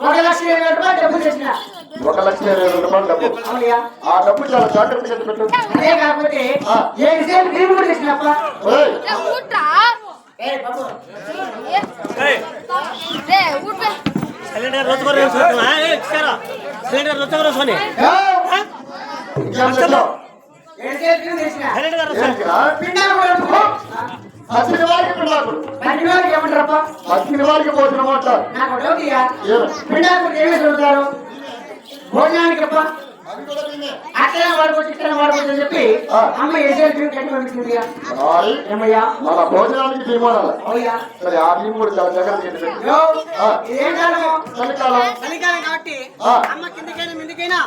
ఒక లక్ష ఇరవై రూపాయలు డబ్బులు చేసిన. ఒక లక్ష ఇరవై వేల రూపాయలు డబ్బు. ఆ డబ్బు చాలా పెట్టు. అదే కాకపోతే కూడా చేసినప్ప సిలిండర్ సిలిండర్. చేసిన సిలిండర్ పసిడి వారికి ఏమంటారప్ప పసిడి వారికి భోజనం అంటారు. నాకు ఒక డౌట్ ఇయ్యా ఏమి? పిండాలు ఏమి చదువుతారు భోజనానికి అప్ప? అట్లనే వాడుకోవచ్చు ఇట్లనే వాడుకోవచ్చు అని చెప్పి. అమ్మ క్రీమ్ కట్టి పంపించింది ఏమయ్యా? మన భోజనానికి తీమానాలి అవుయ్యా సరే ఆ భీము కూడా చాలా కాలము చలికాలం. చలికాలం కాబట్టి. అమ్మ కిందకైనా మిందికైనా.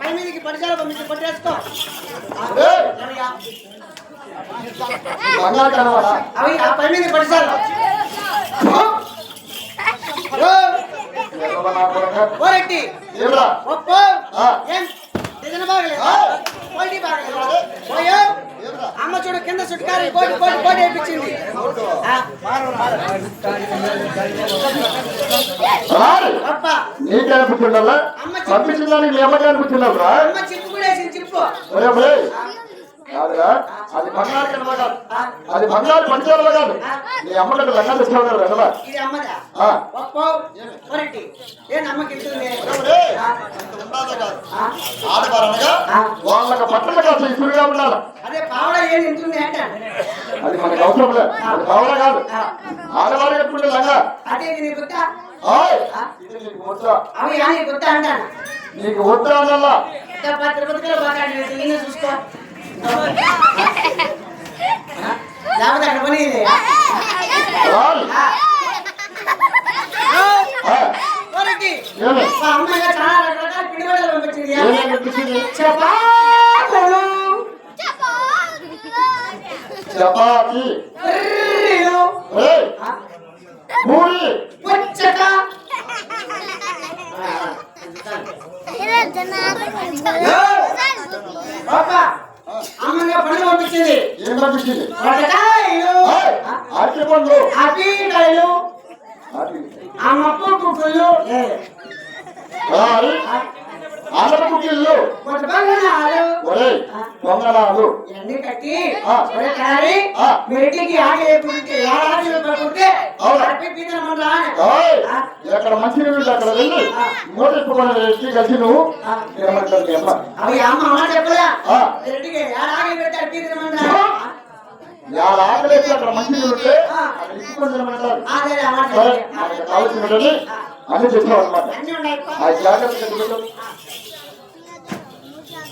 పై మీదకి పడిచారు పంపించి పట్టేసుకో. అవి ఆ పై మీద కొడుకా. ఓరెట్టి ఒప్పు. ఏం? బాగలేదు? అమ్మ చూడు కింద చుట్టుకారి కోటి కోటి కోటి వేయించింది. నీకే అనిపించిండాలా అమ్మకి అమ్మ చిప్పు కూడా వేసింది చిప్పు. కాదురా. అది బంగారు కనవ కాదు. అది బంగారు పంచాలలో కాదు. నీ అమ్మకి లంగా తెచ్చావు కదా ఆ. ఆడవారనగా. వాళ్ళకి బట్టలు కాదు ఇసురుగా ఉండాలి. అదే పావడ మనకు అవసరం లేదు. అది కావాలా కాదు. ఆడవారు కట్టుకుంటే లంగా? నీకు వద్దా? అన్నల్లా రూపాయలు బాగా చూసుకో. లేకపోతే అక్కడ పని ఇది. రాలు. ఆ. ఆ, ఓరెడ్డి, ఏమి మా అమ్మాయి గారు చాలా రకరకాల పిండి వంటలు పంపించింది ఏమేమి అనిపించింది చపాతీలు, చపాతి పంపించింది? ఏం పంపించింది? ఆయ్, అరటి పండ్లు అపీకాయలు అరటి. అమ్మ పువ్వులు రాయి, అల్లరి కుక్కీలు పొట్టబంగారు ఒరేయ్ పొంగనాలు ఇవన్నీ కట్టి ఆ. ఒరే కారి ఆ. మెట్టికి ఆగి పుడితే ఏడాది పడుకుంటే అవునా? అప్పి పీతల మండలా ఆయ్, ఆ. ఎక్కడ మంచి నీళ్ళు అక్కడ వెళ్ళి ఆ. నోటిప్పుకొని ఎక్కి కలిసి నువ్వు అమ్మ అవి అమ్మ మాట చెప్పలే. రెడ్డికి యాడ ఆకలేసి అక్కడ మంచి నీళ్ళు ఉంటే. అక్కడ ఇచ్చుకొని తినమంటారు అదే అన్ని తెచ్చావు అనమాట ఆ జాగ్రత్త.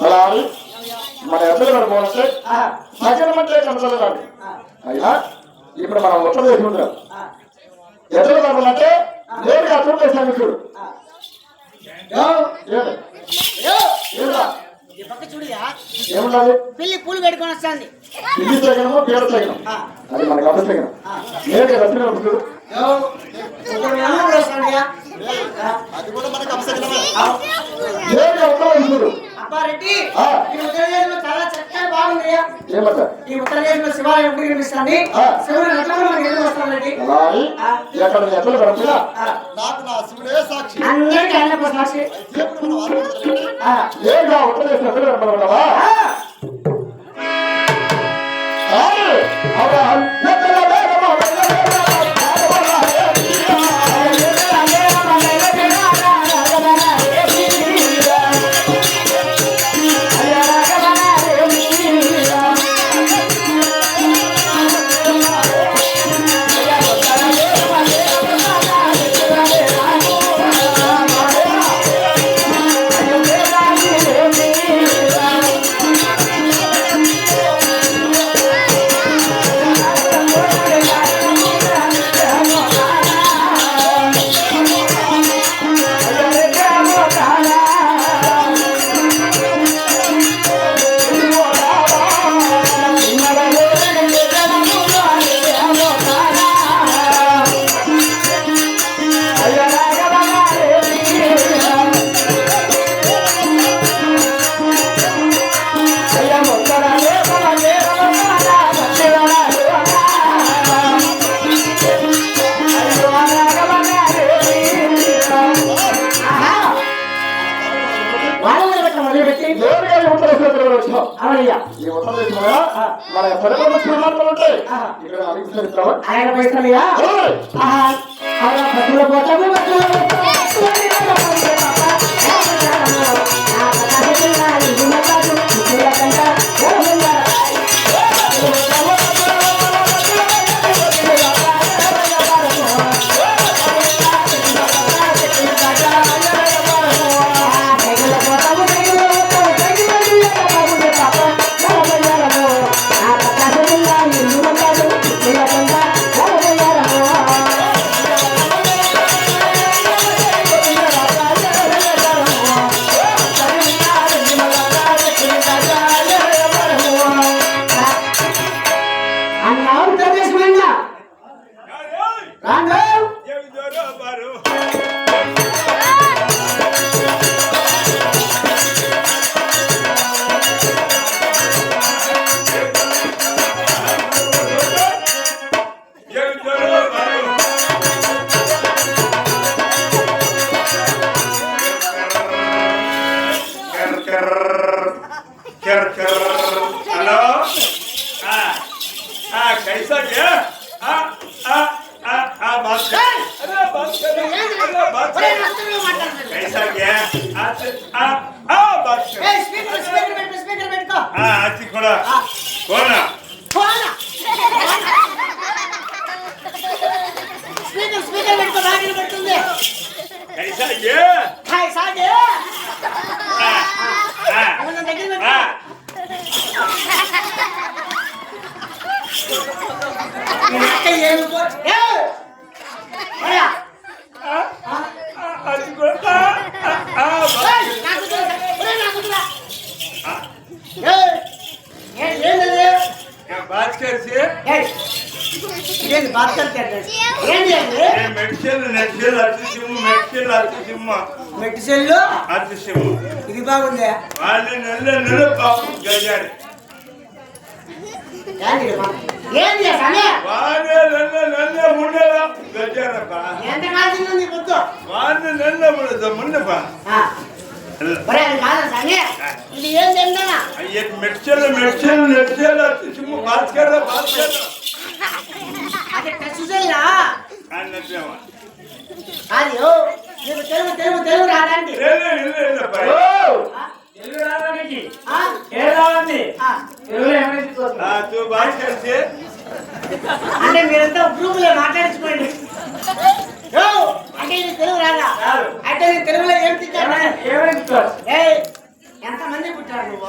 అలా అని మన ఎద్దరు కడుకోవాలంటే ఆ. సగం అంటే ఆ. అయ్యా ఇప్పుడు మనం ఉత్తర చేసి ఉంటాం. ఆ. ఎద్దరు కడవాలంటే నేరుగా చూపేసాను చూడు? ఈ పక్క చూడయా ఏమున్నది పిల్లి పూలు పెట్టుకొని వస్తుంది. ఇల్లు తగినమో పేరు తగినం ఆ. అది మనకు. అది కూడా మనకు అవసరమే నేరుగా ఈ ఉత్తరదేశంలో చాలా చక్కగా బాగుందయ్యా. ఏమంట ఈ ఉత్తరదేశంలో శివాలయం కనిపిస్తుంది. శివుడు వస్తానండి నాకు నా శివుడే సాక్షి. అందరికీ ఆయన సాక్షి. ఎప్పుడు. మన పరిమాణ సినిమాలు ఉంటాయి ఇక్కడ అడిగిన మిత్రం ఆయన పైసలయ్యా हमारा बदलो बताओ बताओ రాంగో हेलो సాగి హాయ్ సాగి మన దగ్గర బాస్కర్ ఏంటి బాత్ కడతాడు ఏంటి మెడిసిన్ ఇది బాగుంది? వాళ్ళు నెల నెల పాపం గడియారు ఏంటి అదెట్లా చూసేలా అది ఓ నీకు తెలుగు తెలుగు తెలుగు రాదండి తెలుగు రావడానికి. ఏ రావండి తెలుగు ఏమైనా బాగా అంటే మీరంతా గ్రూపులో మాట్లాడించుకోండి. అంటే ఇది తెలుగు రాదా? అంటే నేను తెలుగులో ఏం తింటాను ఎంతమంది పుట్టారు నువ్వు?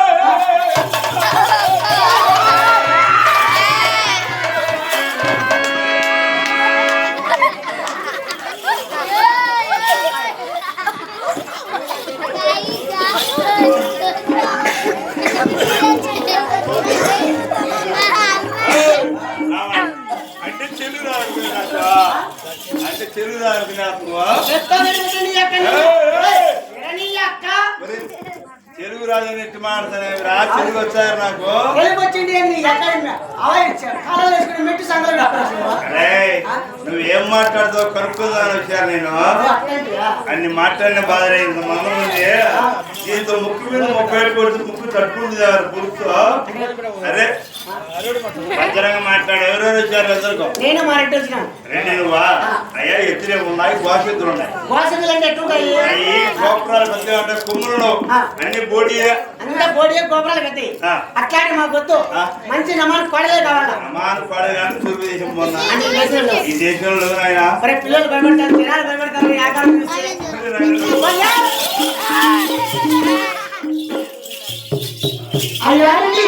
అంటే తెలుగు రాదు నాకు చేసుకోవాలి ఈ అక్క నిన్ను. ఏయ్, ఏయ్. ఎరని ఈ అక్క మరి తెలుగు రాజని ఎట్టు మాడతానే రా తెలుగు వచ్చారు నాకు. నువ్వు ఏం మాట్లాడుతావు కనుక్కుందాని వచ్చాను నేను? అన్ని మాట్లాడిన బాధ ఇంత మందం ఉంది దీంతో ముక్కు మీద ముప్పై కొడుతూ ముక్కు తట్టుకుంటుంది పులుతో అరే భద్రంగా మాట్లాడు ఎవరెవరు వచ్చారు అందరికో? నేను మా రెడ్డి వచ్చినాను రెండు నువ్వా అయ్యా ఎత్తులే ఉన్నాయి గోషెత్తులు ఉన్నాయి. గోసెలు అంటే అయ్యి గోపురాలు పెద్దగా ఉంటాయి కొమ్ములు అన్ని బోడి అంతా గోపురాలు పెద్దవి ఆ. అట్లాంటి మాకు వద్దు. మంచి నమాజ్ కొడలే కావాలా? తూర్పు దేశం ఈ దేశంలో. ఆయన? మరి పిల్లలు భయపడతారు జనాలు భయపడతారు ఆకారం. అయ్యారండి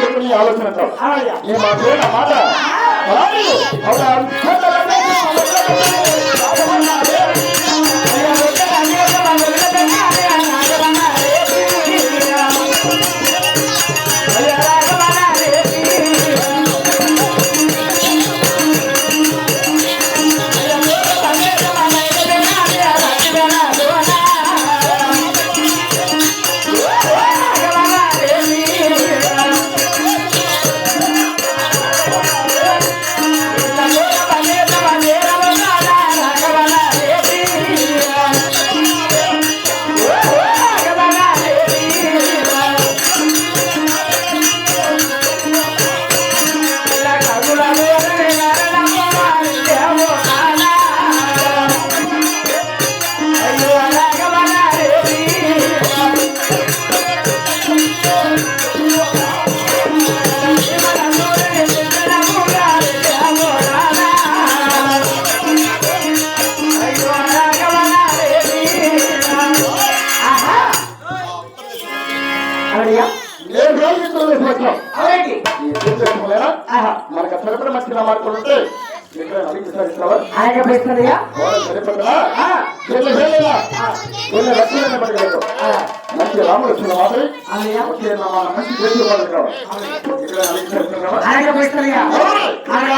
చెప్పిన ఈ ఆలోచన. ఈ మాట. మాట ఆహా. మనకు సరిపడ ఇక్కడ అడిగి విచారిస్తావా ఆయన ప్రశ్నయ్యా మంచి రాముడు వచ్చిన మంచి వాళ్ళు ఇక్కడ ఆయన ప్రశ్నయ్యా. ఆయన